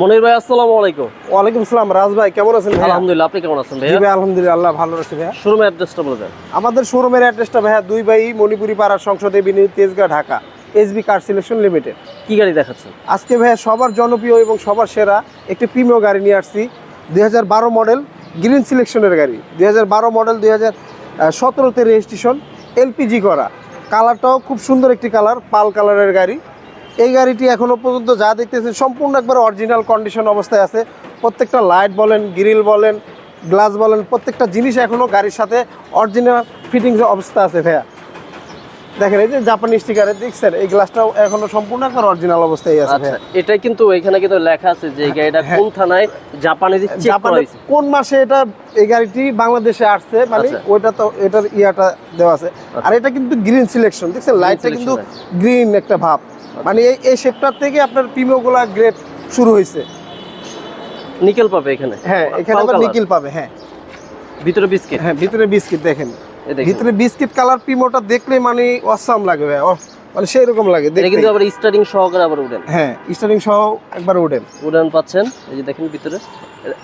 মনির ভাই আসসালামু আলাইকুম। ওয়ালাইকুম আসসালাম রাজ ভাই কেমন আছেন? আলহামদুলিল্লাহ আপনি কেমন আছেন জি ভাই আলহামদুলিল্লাহ আল্লাহ ভালো আছে ভাইয়া। শোরুমের অ্যাড্রেসটা বলে দেন। আমাদের শোরুমের অ্যাড্রেসটা ভাইয়া দুই বাই মণিপুরি পাড়ার সংসদে বিনিয়োগ Tejgaon Dhaka SB car selection limited. কি গাড়ি দেখাচ্ছেন? আজকে ভাইয়া সবার জনপ্রিয় এবং সবার সেরা একটি প্রিমিয় গাড়ি নিয়ে আসছি দুই হাজার বারো মডেল গ্রিন সিলেকশনের গাড়ি। দু হাজার বারো মডেল দুই হাজার সতেরোতে রেজিস্ট্রেশন এলপিজি করা। কালারটাও খুব সুন্দর একটি কালার পাল কালারের গাড়ি। এই গাড়িটি এখনও পর্যন্ত যা দেখতেছেন সম্পূর্ণ একবার অরিজিনাল কন্ডিশন অবস্থায় আছে। প্রত্যেকটা লাইট বলেন গ্রিল বলেন গ্লাস বলেন প্রত্যেকটা জিনিস এখনও গাড়ির সাথে অরিজিনাল ফিটিংস অবস্থা আছে ভাইয়া। দেখেন এই যে জাপানি স্টিকারে দেখছেন এই গ্লাসটাও এখনও সম্পূর্ণ একবার অরিজিনাল অবস্থায় আছে আচ্ছা ভাইয়া। এটা কিন্তু এখানে কিন্তু লেখা আছে যে গাড়িটা হ্যাঁ। কোন থানায় জাপানে কোন মাসে এটা এই গাড়িটি বাংলাদেশে আসছে মানে আচ্ছা। ওইটা তো এটার ইয়াটা দেওয়া আছে। আর এটা কিন্তু গ্রিন সিলেকশন দেখছেন? লাইটটা কিন্তু গ্রিন একটা ভাব। মানে এই এই শেপটার থেকে আপনার প্রিমিয়গুলা গ্রেড শুরু হয়েছে। নিকেল পাবে এখানে? হ্যাঁ এখানে আবার। নিকিল পাবে হ্যাঁ। ভিতরে বিস্কিট হ্যাঁ ভিতরে বিস্কিট দেখেন। ভিতরে বিস্কিট কালার প্রিমিয়টা দেখলে মানে অসাম লাগে ভাই মানে সেই রকম লাগে দেখতে কিন্তু আবার স্টার্টিং সহকারে আবার উডেন হ্যাঁ স্টারিং সহ একবার উঠেন উডেন পাচ্ছেন? এই যে দেখেন ভিতরে।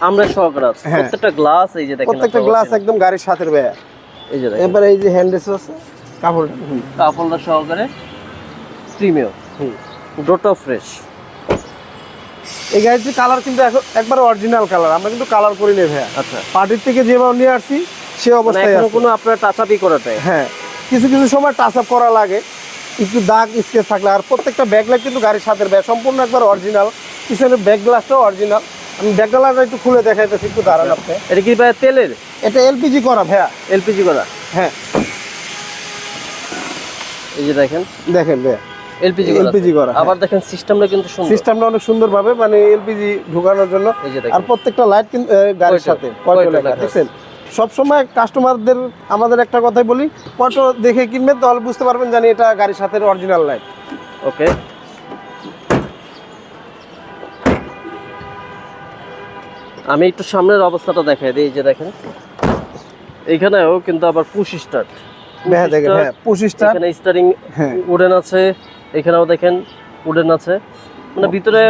আমরা সহকারে আছে। হ্যাঁ। প্রত্যেকটা গ্লাস এই যে দেখেন প্রত্যেকটা গ্লাস একদম গাড়ির সাথে ভাইয়া। এই যে দেখেন। এবার এই যে হ্যান্ডেস আছে কাপড়টা হুম, কাপড়টা সহকারে প্রিমিয়াম হুম। ডোটা ফ্রেশ এই গাড়িটির কালার কিন্তু এখন- একবার অরিজিনাল কালার আমরা কিন্তু কালার করি নেই ভাইয়া। আচ্ছা। পার্টির থেকে যেভাবে নিয়ে আসছি সে মানে অবস্থায় কোনো আপনার টাচ আপই করাটাই হ্যাঁ কিছু কিছু সময় টাচ আপ করা লাগে। একটু দাগ স্কেচ থাকলে আর প্রত্যেকটা ব্যাকলাইট কিন্তু গাড়ির সাথে ব্যাগ সম্পূর্ণ একবার অরিজিনাল পিছনে ব্যাক গ্লাসটাও অরিজিনাল আমি ব্যাক গ্লাসটা একটু খুলে দেখাইতেছি একটু দাঁড়ান আপনি। এটা কি ভাই তেলের? এটা এলপিজি করা ভাইয়া। এলপিজি করা? হ্যাঁ। এই যে দেখেন। দেখেন ভাইয়া। এলপিজি LPG করা, হ্যাঁ। আবার দেখেন সিস্টেমটা কিন্তু সুন্দর। সিস্টেমটা অনেক সুন্দর ভাবে মানে এলপিজি ঢোকানোর জন্য। আর প্রত্যেকটা লাইট কিন্তু গাড়ির সাথে? দেখছেন? সবসময় কাস্টমারদের আমাদের একটা কথাই বলি পয়টো দেখে কিনবেন তাহলে বুঝতে পারবেন জানি এটা গাড়ির সাথে অরিজিনাল লাইট ওকে। আমি একটু সামনের অবস্থাটা দেখাই দিই যে দেখেন। এইখানেও কিন্তু আবার পুশ স্টার্ট হ্যাঁ দেখেন হ্যাঁ পঁচিশটা এখানে স্টারিং উডেন আছে এখানেও দেখেন উডেন আছে। মানে ভিতরে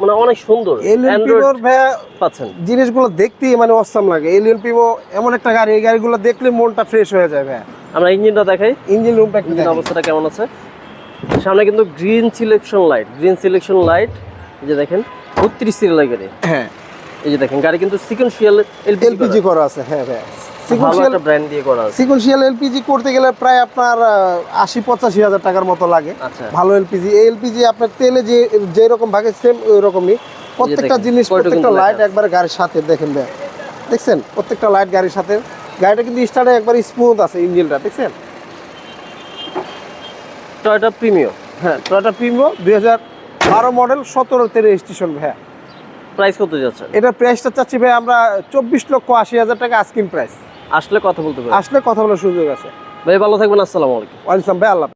মানে অনেক সুন্দর। পাচ্ছেন। জিনিসগুলো দেখতেই মানে অসাম লাগে। এলএলপি এমন একটা গাড়ি এই গাড়িগুলো দেখলে মনটা ফ্রেশ হয়ে যায় ভাইয়া। আমরা ইঞ্জিনটা দেখাই। ইঞ্জিন রুমটা অবস্থাটা কেমন আছে? সামনে কিন্তু green selection light green selection light এই যে দেখেন বত্রিশ সিরিয়াল গাড়ি। হ্যাঁ। এই যে দেখেন গাড়ি কিন্তু সিকোয়েন্সিয়াল এলপিজি এলপিজি করা আছে। হ্যাঁ ভাইয়া ভালো সিকুয়েন্সিয়াল ব্র্যান্ড দিয়ে করা সিকুয়েন্সিয়াল এলপিজি করতে গেলে প্রায় আপনার আশি পঁচাশি হাজার টাকার মতো লাগে। আচ্ছা। ভালো এলপিজি এই এলপিজি আপনার তেলে যে যে রকম ভাগে সেম ওই রকমই প্রত্যেকটা জিনিস প্রত্যেকটা লাইট একবার গাড়ির সাথে দেখেন দেখছেন? প্রত্যেকটা লাইট গাড়ির সাথে। গাড়িটা কিন্তু স্টার্টে একবার স্মুথ আছে ইঞ্জিনটা দেখছেন? টয়টা প্রিমিয়াম হ্যাঁ টয়টা প্রিমো দুই হাজার বারো মডেল সতেরোতে রেজিস্ট্রেশন ভাই প্রাইস কত যাচ্ছে? এটার প্রাইসটা চাচ্ছি ভাই আমরা চব্বিশ লক্ষ আশি হাজার টাকা আস্কিন প্রাইস আসলে কথা বলতে পারি আসলে কথা বলার সুযোগ আছে। ভাই ভালো থাকবেন আসসালামু আলাইকুম। ওয়ালাইকুম ভাই আল্লাহ